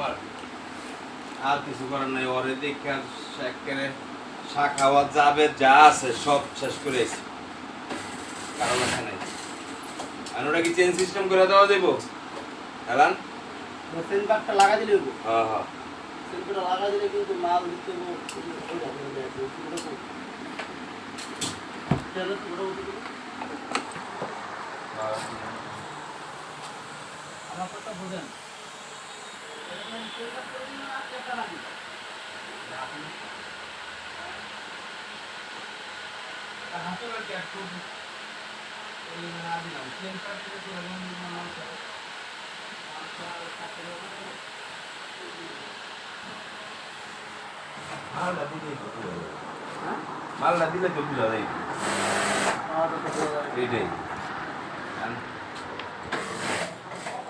ব্যাপার আর কিছু করার নাই ওরে দেখে আর একেবারে শা খাওয়া যাবে যা আছে সব শেষ করে এসে কারও লেখা নাই। আর ওটা কি চেন সিস্টেম করে দেওয়া দেবো হেলান সেন কার্ডটা লাগা দিলে হ্যাঁ হ্যাঁ। সেন কার্ডটা লাগা দিলে কিন্তু মাল দিতে আছে দিবে আমার কথা বুঝেন। হাসপাতাল ক্যাশ করব না দিলাম মালটা দিলে তো মালটা দিলে তো বুঝা যায় এইটাই।